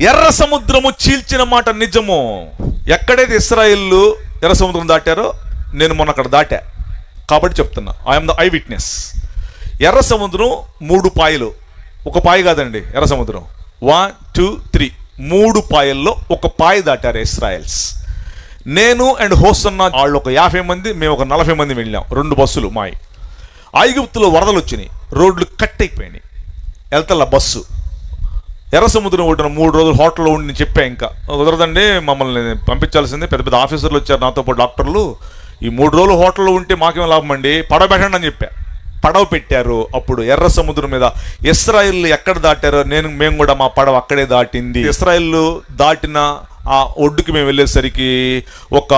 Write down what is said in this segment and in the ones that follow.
ఎర్ర సముద్రము చీల్చిన మాట నిజము. ఎక్కడైతే ఇస్రాయిల్లు ఎర్ర సముద్రం దాటారో నేను మొన్న అక్కడ దాటా. కాబట్టి చెప్తున్నా ఐఎమ్ ద ఐ విట్నెస్ ఎర్ర సముద్రం మూడు పాయలు ఒక పాయ కాదండి ఎర్ర సముద్రం. వన్ టూ త్రీ మూడు పాయల్లో ఒక పాయ దాటారు ఇస్రాయల్స్. నేను అండ్ హోస్తున్న వాళ్ళు ఒక యాభై మంది మేము ఒక నలభై మంది వెళ్ళాం రెండు బస్సులు మాయి. ఐగుప్తులో వరదలు వచ్చినాయి రోడ్లు కట్ అయిపోయినాయి. వెళ్తల బస్సు. ఎర్ర సముద్రం ఒడ్డున మూడు రోజులు హోటల్లో ఉండి నేను చెప్పాను ఇంకా. కుదరదండి మమ్మల్ని పంపించాల్సిందే. పెద్ద పెద్ద ఆఫీసర్లు వచ్చారు నాతో పాటు డాక్టర్లు. ఈ మూడు రోజులు హోటల్లో ఉంటే మాకేం లాభం అండి? పడవ పెట్టండి అని చెప్పా. పడవ పెట్టారు అప్పుడు ఎర్ర సముద్రం మీద. ఇస్రాయిల్ ఎక్కడ దాటారో నేను మేము కూడా మా పడవ అక్కడే దాటింది. ఇస్రాయిల్ దాటిన ఆ ఒడ్డుకి మేము వెళ్ళేసరికి ఒక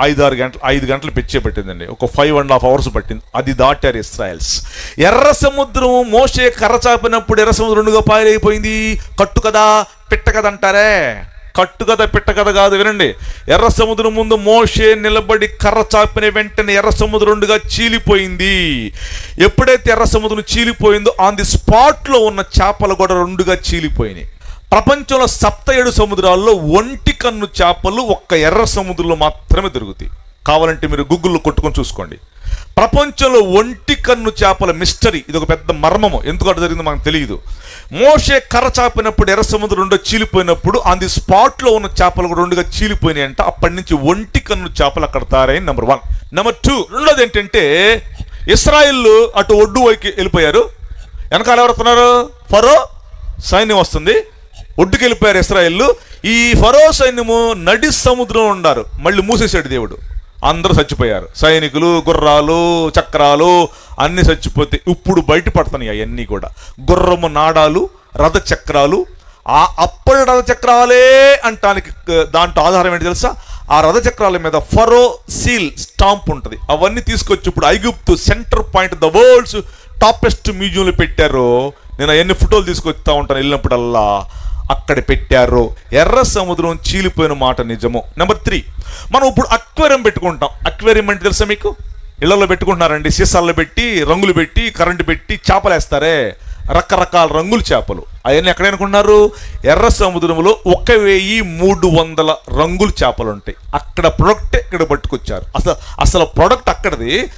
ఐదారు గంటలు ఐదు గంటలు పిచ్చే పట్టిందండి. ఒక ఫైవ్ అండ్ హాఫ్ అవర్స్ పట్టింది. అది దాటారు ఇస్రాయల్స్. ఎర్ర సముద్రం మోసే కర్ర చాపినప్పుడు ఎర్ర సముద్రం రెండుగా పాయలైపోయింది కట్టు కదా పిట్ట కదా అంటారే? కట్టు పిట్టకథ పిట్ట కాదు వినండి. ఎర్ర సముద్రం ముందు మోషే నిలబడి కర్ర చాపిన వెంటనే ఎర్ర సముద్రండుగా చీలిపోయింది. ఎప్పుడైతే ఎర్ర సముద్రం చీలిపోయిందో ఆన్ ది స్పాట్లో ఉన్న చేపలు కూడా రెండుగా చీలిపోయినాయి. ప్రపంచంలో సప్త ఏడు సముద్రాల్లో ఒంటి కన్ను చేపలు ఒక్క ఎర్ర సముద్రంలో మాత్రమే దొరుకుతాయి. కావాలంటే మీరు గూగుల్లో కొట్టుకొని చూసుకోండి. ప్రపంచంలో ఒంటి కన్ను చేపల మిస్టరీ ఇది ఒక పెద్ద మర్మము. ఎందుకు అటు జరిగిందో మనకు తెలియదు. మోషే కర్ర చాపినప్పుడు ఎర్ర సముద్రం రెండో చీలిపోయినప్పుడు ఆన్ ది స్పాట్లో ఉన్న చేపలు కూడా రెండుగా చీలిపోయినాయి అంట అప్పటి నుంచి ఒంటి కన్ను చేపలు అక్కడ తారాయని నెంబర్ వన్ నెంబర్ టూ రెండోది ఏంటంటే ఇస్రాయిల్ అటు ఒడ్డు వైకి వెళ్ళిపోయారు. వెనకాల ఎవరు వస్తున్నారు? ఫరో సైన్యం వస్తుంది. ఒడ్డుకెళ్ళిపోయారు వెళ్ళిపోయారు ఈ ఫరో సైన్యము నడి సముద్రం ఉన్నారు మళ్ళీ మూసేశాడు దేవుడు. అందరూ చచ్చిపోయారు. సైనికులు గుర్రాలు చక్రాలు అన్ని చచ్చిపోతే ఇప్పుడు బయటపడుతున్నాయి అవన్నీ కూడా. గుర్రము నాడాలు రథ చక్రాలు ఆ అప్పటి రథ చక్రాలే అంటానికి దాంట్లో ఆధారం ఏంటి తెలుసా? ఆ రథ చక్రాల మీద ఫరో సీల్ స్టాంప్ ఉంటుంది. అవన్నీ తీసుకొచ్చి ఇప్పుడు ఐగుప్తు centre point the world's toppest మ్యూజియంలో పెట్టారు. నేను అవన్నీ ఫోటోలు తీసుకొస్తా ఉంటాను వెళ్ళినప్పుడల్లా. అక్కడ పెట్టారు ఎర్ర సముద్రం చీలిపోయిన మాట నిజము. నెంబర్ త్రీ మనం ఇప్పుడు అక్వేరియం పెట్టుకుంటాం అక్వేరియం అంటే తెలుసా మీకు? ఇళ్ళలో పెట్టుకుంటున్నారండి. సీసాల్లో పెట్టి రంగులు పెట్టి కరెంటు పెట్టి చేపలు వేస్తారే రకరకాల రంగుల చేపలు. అవన్నీ ఎక్కడ అనుకున్నారు? ఎర్ర సముద్రంలో ఒక వెయ్యి మూడు వందల రంగుల చేపలు ఉంటాయి. అక్కడ ప్రొడక్ట్ ఇక్కడ పట్టుకొచ్చారు? అసలు అసలు ప్రొడక్ట్ అక్కడది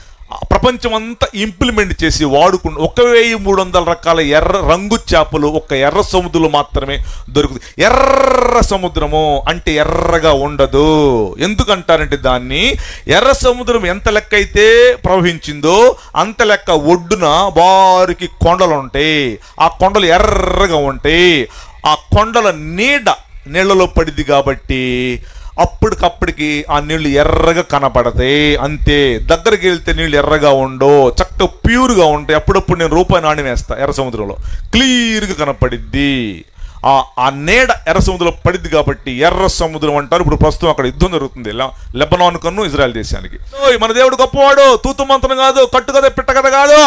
ప్రపంచం అంతా ఇంప్లిమెంట్ చేసి వాడుకున్న ఒక వెయ్యి మూడు వందల రకాల ఎర్ర రంగు చేపలు ఒక ఎర్ర సముద్రంలో మాత్రమే దొరుకుతుంది. ఎర్ర సముద్రము అంటే ఎర్రగా ఉండదు. ఎందుకంటారంటే దాన్ని ఎర్ర సముద్రం ఎంత లెక్క అయితే ప్రవహించిందో అంత లెక్క ఒడ్డున వారికి కొండలు ఉంటాయి. ఆ కొండలు ఎర్రగా ఉంటాయి. ఆ కొండల నీడ నీళ్ళలో పడిద్ది కాబట్టి అప్పటికప్పటికి ఆ నీళ్ళు ఎర్రగా కనపడతాయి. అంతే దగ్గరికి వెళ్తే నీళ్ళు ఎర్రగా ఉండో చక్క ప్యూర్గా ఉంటాయి. అప్పుడప్పుడు నేను రూపాయి నాణ్యం వేస్తా ఎర్ర సముద్రంలో. క్లియర్గా కనపడిద్ది. ఆ ఆ నీడ ఎర్ర సముద్రంలో పడిద్ది కాబట్టి ఎర్ర సముద్రం అంటారు. ఇప్పుడు ప్రస్తుతం అక్కడ యుద్ధం జరుగుతుంది. లెబనాన్ కన్ను ఇజ్రాయెల్ దేశానికి. ఓయ్, మన దేవుడు గొప్పవాడు తూతు మంత్రం కాదు కట్టు కథ పిట్ట కదా కాదు.